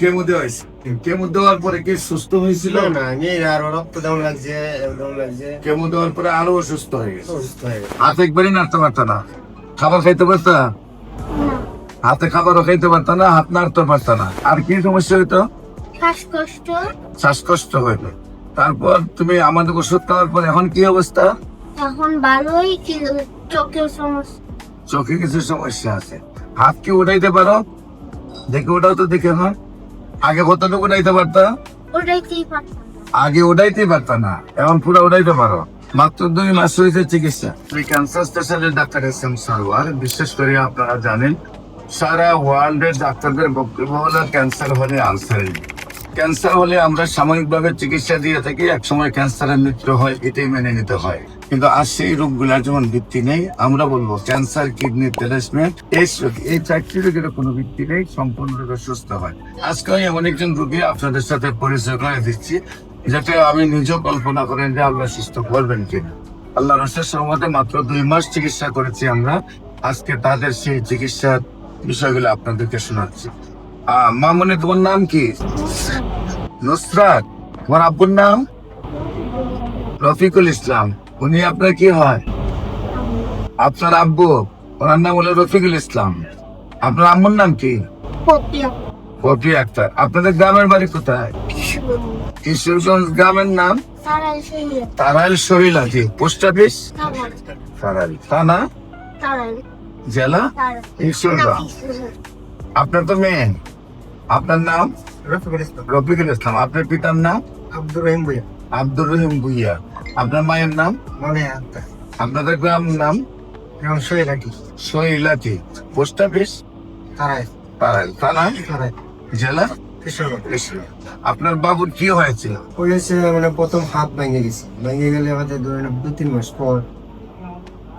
Chemo দেওয়া হয়েছে? Chemo দেওয়ার পরে কি সুস্থ হয়েছিল? না আর রক্ত দাম লাগছে দাম লাগছে। কেমো দেওয়ার পরে আরও অসুস্থ হয়ে গেছে। অসুস্থ হয়ে গেছে। হাত একবারই নাড়তে পারত না। খাবার খাইতে পারত? হাতে খাবারও খাইতে পারত না হাত নাড়তে পারত না। আর কি সমস্যা হইতো? শ্বাসকষ্ট। শ্বাসকষ্ট হইতো তারপর তুমি আমাদের ওষুধ খাওয়ার পর এখন কি অবস্থা? এখন ভালোই কিন্তু চোখের সমস্যা। চোখে কিছু সমস্যা আছে। হাত কি উঠাইতে পারো? দেখে ওটাও তো দেখে এখন। আগে কতটুকু উড়াইতে পারতা? পারতাম। আগে উড়াইতে পারত না এখন পুরো উড়াইতে পারো। মাত্র দুই মাস হয়েছে চিকিৎসা। তুই cancer specialist doctor S M Sarwar বিশেষ করে আপনারা জানেন সারা ওয়ার্ল্ডের ডাক্তারদের বক্তব্য হলো ক্যান্সার হলে আনসার ক্যান্সার হলে আমরা সাময়িকভাবে চিকিৎসা দিয়ে থাকি এক সময় ক্যান্সারের মৃত্যু হয়, এটাই মেনে নিতে হয়। কিন্তু আর সেই রোগগুলার যেমন ভিত্তি নেই, আমরা বলব ক্যান্সার, কিডনি প্লেসমেন্ট এই রোগ, এই চারটি রোগের কোনো ভিত্তি নেই, সম্পূর্ণরূপে সুস্থ হয়। আজকে আমি এমন একজন রোগী আপনাদের সাথে পরিচয় করে দিচ্ছি, যাতে আমি নিজেও কল্পনা করেন যে আল্লাহ সুস্থ করবেন কিনা। আল্লাহ রসের সহমতে মাত্র দুই মাস চিকিৎসা করেছি আমরা। আজকে তাদের সেই চিকিৎসার বিষয়গুলো আপনাদেরকে শোনাচ্ছি। মামনি তোমার নাম কি? নুসরাত। তোমার আব্বুর নাম? রফিকুল ইসলাম। উনি আপনার কি হয়? আপনার আব্বু। ওনার নাম হলো রফিকুল ইসলাম। আপনার আম্মুর নাম কি? পপিয়া। আক্তার। আপনাদের গ্রামের বাড়ি কোথায়? কিশোরগঞ্জ গ্রামের নাম? তারাইল শরীলাজি পোস্ট অফিস? তারাইল থানা? জেলা? কিশোরগঞ্জ। আপনার তো মেয়ে। আপনার নাম? রফিকুল ইসলাম। রফিকুল ইসলাম। আপনার পিতার নাম? আব্দুর রহিম ভুইয়া। আব্দুর রহিম ভুইয়া। আপনার মায়ের নাম? মনে আত্মা আপনাদের গ্রাম নাম? যেমন শৈলাটি। শৈলাজি পোস্ট অফিস? তারাই। তারাইল থানা? তারাই। জেলা। আপনার বাবুর কি হয়েছিল? হয়েছে মানে প্রথম হাত ভেঙে গেছে। ভেঙে গেলে আমাদের ধরেন দু তিন মাস পর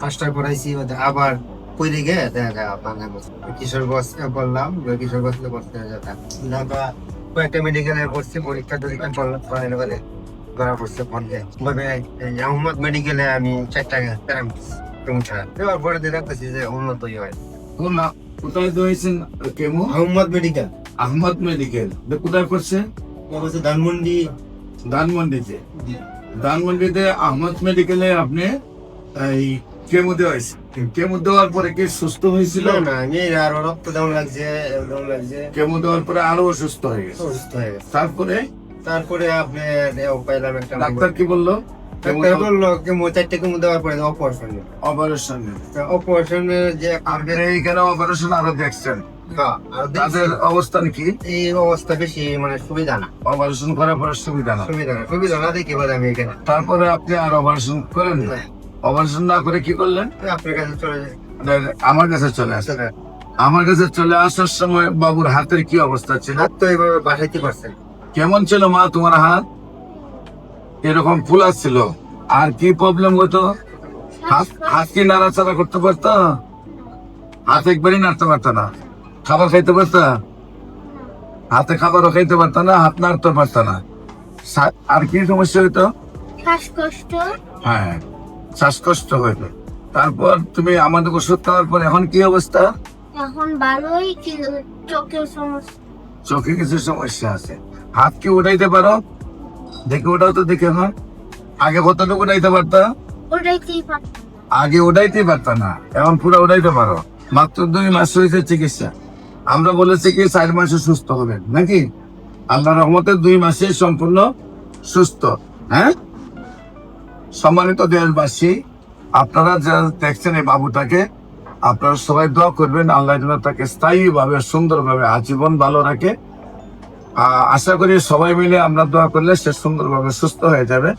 পাঁচটা করাইছি আবার দেখা যায় গেছে কিশোরগঞ্জ বললাম কিশোরগঞ্জ যেতাম ঢাকা কয়েকটা মেডিকেলে পড়ছি পরীক্ষা টরীক্ষা করলাম এবারে ধরা পড়ছে বন্ধে তবে আহমদ মেডিকেলে আমি চারটা দেওয়ার পরে দেখতেছি যে উন্নতই হয়। না- কোথায় তো হয়েছেন chemo Ahmad medical Ahmad medical কোথায় করছে হচ্ছে ধানমন্ডি। ধানমন্ডিতে। ধানমন্ডিতে আহমদ মেডিকেলে আপনি এই কেমো দেওয়া হয়েছে? কেমো দেওয়ার পরে কি সুস্থ হয়েছিল? না আর রক্ত দাম লাগছে দাম লাগছে। কেমো দেওয়ার পরে আরও অসুস্থ হয়ে গেছে? অসুস্থ হয়ে গেছে। তারপরে? তারপরে আপনি পাইলাম একটা ডাক্তার কি বলল? অবস্থান কি? এই অবস্থা বেশি মানে সুবিধা না। অপারেশন করার পরে সুবিধা না? সুবিধা না সুবিধা না দেখি আমি এখানে। তারপরে আপনি আর অপারেশন করেন না। অপারেশন না করে কি করলেন? আপনার কাছে চলে আমার কাছে চলে আসে আমার কাছে চলে আসার সময় বাবুর হাতের কি অবস্থা ছিল? হাত তো এইভাবে বাসাইতে পারছেন কেমন ছিল মা তোমার হাত? এরকম ফুলা ছিল। আর কি প্রবলেম হতো? হাত হাত কি নাড়াচাড়া করতে পারতো? হাত একবারই নাড়তে পারতো না। খাবার খাইতে পারতো? হাতে খাবারও খাইতে পারতো না হাত নাড়তে পারতো না। আর কি সমস্যা হইতো? শ্বাসকষ্ট? হ্যাঁ। শ্বাসকষ্ট হইতো তারপর তুমি আমাদের ওষুধ খাওয়ার পর এখন কি অবস্থা? এখন ভালোই চোখের সমস্যা। চোখে কিছু সমস্যা আছে। হাত কি উঠাইতে পারো? দেখে ওটাও তো দেখে এখন আগে কতটুকু উঠাইতে পারতা? পারতাম। আগে উঠাইতে পারতা না এখন পুরো উঠাইতে পারো। মাত্র দুই মাস হয়েছে চিকিৎসা। আমরা বলেছি কি চার মাসে সুস্থ হবেন নাকি? আল্লাহ রহমতে দুই মাসে সম্পূর্ণ সুস্থ হ্যাঁ? সম্মানিত দেশবাসী, আপনারা যা দেখছেন এই বাবুটাকে, আপনারা সবাই দোয়া করবেন, আল্লাহ যেন তাকে স্থায়ীভাবে, সুন্দরভাবে সুন্দর আজীবন ভালো রাখে। আশা করি সবাই মিলে আমরা দোয়া করলে সে সুন্দরভাবে সুস্থ হয়ে যাবে।